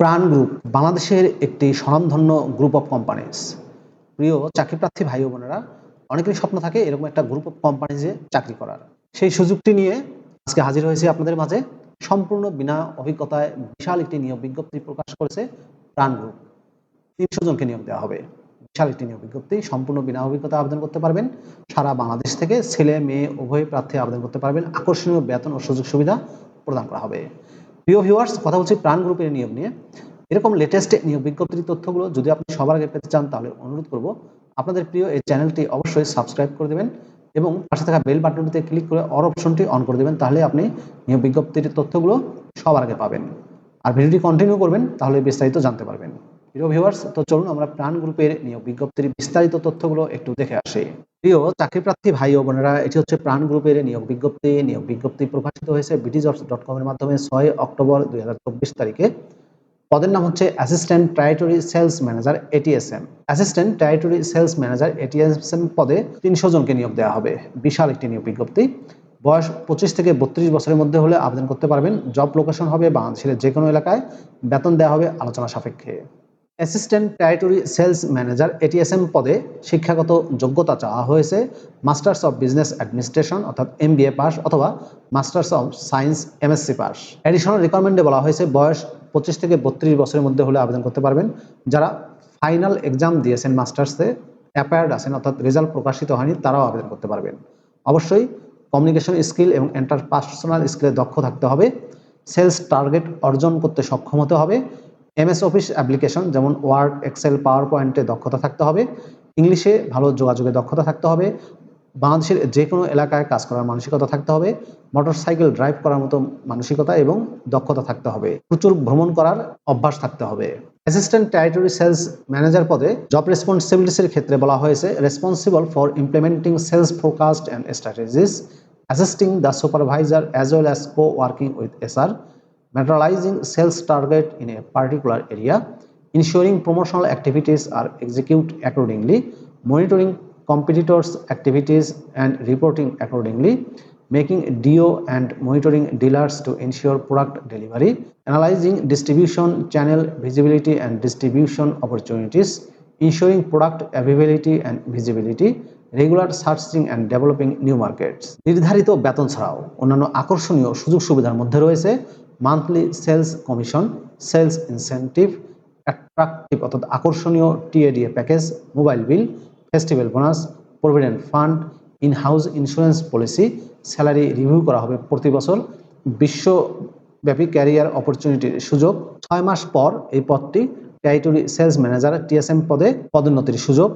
প্রাণ গ্রুপ বাংলাদেশের একটি স্বনামধন্য গ্রুপ অফ কোম্পানিজ প্রিয় চাকরিপ্রার্থী ভাই বোনেরা, অনেকেরই স্বপ্ন থাকে এরকম একটা গ্রুপ অফ কোম্পানিজে চাকরি করার। সেই সুযোগটি নিয়ে আজকে হাজির হয়েছে আপনাদের মাঝে। সম্পূর্ণ বিনা অভিজ্ঞতায় বিশাল একটি নিয়োগ বিজ্ঞপ্তি প্রকাশ করেছে প্রাণ গ্রুপ তিনশো জনকে নিয়োগ দেওয়া হবে। বিশাল একটি নিয়োগ বিজ্ঞপ্তি। সম্পূর্ণ বিনা অভিজ্ঞতা আবেদন করতে পারবেন। সারা বাংলাদেশ থেকে ছেলে, মেয়ে, উভয় প্রার্থী আবেদন করতে পারবেন। আকর্ষণীয় বেতন ও সুযোগ সুবিধা প্রদান করা হবে। প্রিয় ভিউয়ার্স, কথা বলছি প্রাণ গ্রুপের নিয়োগ নিয়ে। এরকম লেটেস্ট নিয়োগ বিজ্ঞপ্তির তথ্যগুলো যদি আপনি সবার আগে পেতে চান, তাহলে অনুরোধ করব, আপনাদের প্রিয় এই চ্যানেলটি অবশ্যই সাবস্ক্রাইব করে দেবেন এবং পাশে থাকা বেল বাটনটিতে ক্লিক করে অর অপশনটি অন করে দেবেন, তাহলে আপনি নিয়োগ বিজ্ঞপ্তির তথ্যগুলো সবার আগে পাবেন। আর ভিডিওটি কন্টিনিউ করবেন, তাহলে বিস্তারিত জানতে পারবেন। প্রিয় ভিউয়ার্স, তো চলুন আমরা প্রাণ গ্রুপের নিয়োগ বিজ্ঞপ্তির বিস্তারিত তথ্যগুলো একটু দেখে আসি। প্রিয় চাকরিপ্রার্থী ভাই ও বোনেরা, এটি হচ্ছে প্রাণ গ্রুপের নিয়োগ বিজ্ঞপ্তি। নিয়োগ বিজ্ঞপ্তি প্রকাশিত হয়েছে বিটি জবস ডট কমের মাধ্যমে ছয় অক্টোবর দুই হাজার চব্বিশ তারিখে। পদের নাম হচ্ছে assistant territory sales manager ATSM assistant territory sales manager ATSM পদে তিনশো জনকে নিয়োগ দেওয়া হবে। বিশাল একটি নিয়োগ বিজ্ঞপ্তি। বয়স পঁচিশ থেকে বত্রিশ বছরের মধ্যে হলে আবেদন করতে পারবেন। জব লোকেশন হবে বাংলাদেশের যে কোনো এলাকায়। বেতন দেওয়া হবে আলোচনা সাপেক্ষে। Assistant territory sales manager ATSM পদে শিক্ষাগত যোগ্যতা চাওয়া হয়েছে মাস্টার্স অফ বিজনেস অ্যাডমিনিস্ট্রেশন অর্থাৎ এম পাস অথবা masters of science MSc pass. Additional রিকোয়ারমেন্টে বলা হয়েছে, বয়স পঁচিশ থেকে বত্রিশ বছরের মধ্যে হলে আবেদন করতে পারবেন। যারা ফাইনাল এক্সাম দিয়েছেন মাস্টার্সে অ্যাপায়ার্ড আছেন, অর্থাৎ রেজাল্ট প্রকাশিত হয়নি, তারাও আবেদন করতে পারবেন। অবশ্যই কমিউনিকেশন স্কিল এবং এন্টারপার্সোনাল স্কিলে দক্ষ থাকতে হবে। সেলস টার্গেট অর্জন করতে সক্ষম হতে হবে। এমএস অফিস অ্যাপ্লিকেশন যেমন ওয়ার্ড এক্সেল পাওয়ার পয়েন্টে দক্ষতা থাকতে হবে। ইংলিশে ভালো যোগাযোগে দক্ষতা থাকতে হবে। বাংলাদেশের যে কোনো এলাকায় কাজ করার মানসিকতা থাকতে হবে। মোটরসাইকেল ড্রাইভ করার মতো মানসিকতা এবং দক্ষতা থাকতে হবে। প্রচুর ভ্রমণ করার অভ্যাস থাকতে হবে। অ্যাসিস্ট্যান্ট টেরিটরি সেলস ম্যানেজার পদে জব রেসপন্সিবিলিটিসের ক্ষেত্রে বলা হয়েছে responsible for implementing sales forecast and strategies assisting the supervisor as well as co working with SR materializing sales target in a particular area, ensuring promotional activities are executed accordingly, monitoring competitors' activities and reporting accordingly, making DO and monitoring dealers to ensure product delivery, analyzing distribution channel visibility and distribution opportunities, ensuring product availability and visibility, regular searching and developing new markets নির্ধারিত বেতন ছাড়াও অন্যান্য আকর্ষণীয় সুযোগ সুবিধার মধ্যে রয়েছে monthly sales commission sales incentive attractive অর্থাৎ আকর্ষণীয় TADA package mobile bill festival bonus provident fund in house insurance policy salary review করা হবে প্রতি বছর, বিশ্বব্যাপী ক্যারিয়ার অপরচুনিটির সুযোগ। ছয় মাস পর এই পদটি টেরিটরি সেলস ম্যানেজার টিএসএম পদে পদোন্নতির সুযোগ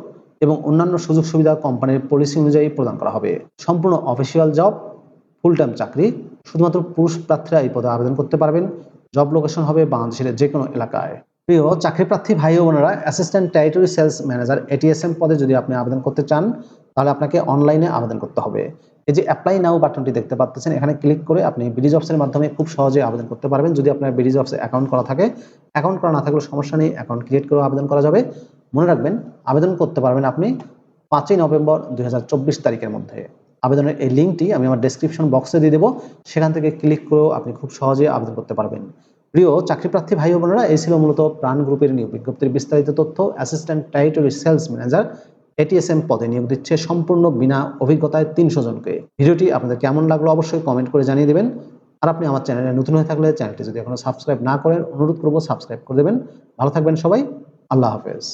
এবং অন্যান্য সুযোগ সুবিধা কোম্পানির পলিসি অনুযায়ী প্রদান করা হবে। সম্পূর্ণ অফিসিয়াল জব ফুল টাইম চাকরি শুধুমাত্র পুরুষ প্রার্থীরা এই পদে আবেদন করতে পারবেন। জব লোকেশন হবে বাংলাদেশের যে কোনো এলাকায়। প্রিয় চাকরি প্রার্থী ভাই ও বোনেরা assistant territory sales manager ATSM পদে যদি আপনি আবেদন করতে চান, তাহলে আপনাকে অনলাইনে আবেদন করতে হবে। এই যে অ্যাপ্লাই নাও বাটনটি দেখতে পাচ্ছেন, এখানে ক্লিক করে আপনি বিডি জবসের মাধ্যমে খুব সহজে আবেদন করতে পারবেন। যদি আপনার বিডি জবসে অ্যাকাউন্ট করা থাকে অ্যাকাউন্ট করা না থাকলে সমস্যা নেই অ্যাকাউন্ট ক্রিয়েট করে আবেদন করা যাবে। মনে রাখবেন, আবেদন করতে পারবেন আপনি পাঁচই নভেম্বর দুই হাজার চব্বিশ তারিখের মধ্যে। আবেদনের এই লিঙ্কটি আমি আমার ডেসক্রিপশন বক্সে দিয়ে দেবো। সেখান থেকে ক্লিক করেও আপনি খুব সহজে আবেদন করতে পারবেন। প্রিয় চাকরিপ্রার্থী ভাই বোনেরা, এই ছিল মূলত প্রাণ গ্রুপের নিয়োগ বিজ্ঞপ্তির বিস্তারিত তথ্য। Assistant territory sales manager ATSM পদে নিয়োগ দিচ্ছে সম্পূর্ণ বিনা অভিজ্ঞতায় তিনশো জনকে। ভিডিওটি আপনাদের কেমন লাগল অবশ্যই কমেন্ট করে জানিয়ে দেবেন। আর আপনি আমার চ্যানেলে নতুন হয়ে থাকলে চ্যানেলটি যদি এখনও সাবস্ক্রাইব না করেন, অনুরোধ করব সাবস্ক্রাইব করে দেবেন। ভালো থাকবেন সবাই, আল্লাহ হাফেজ।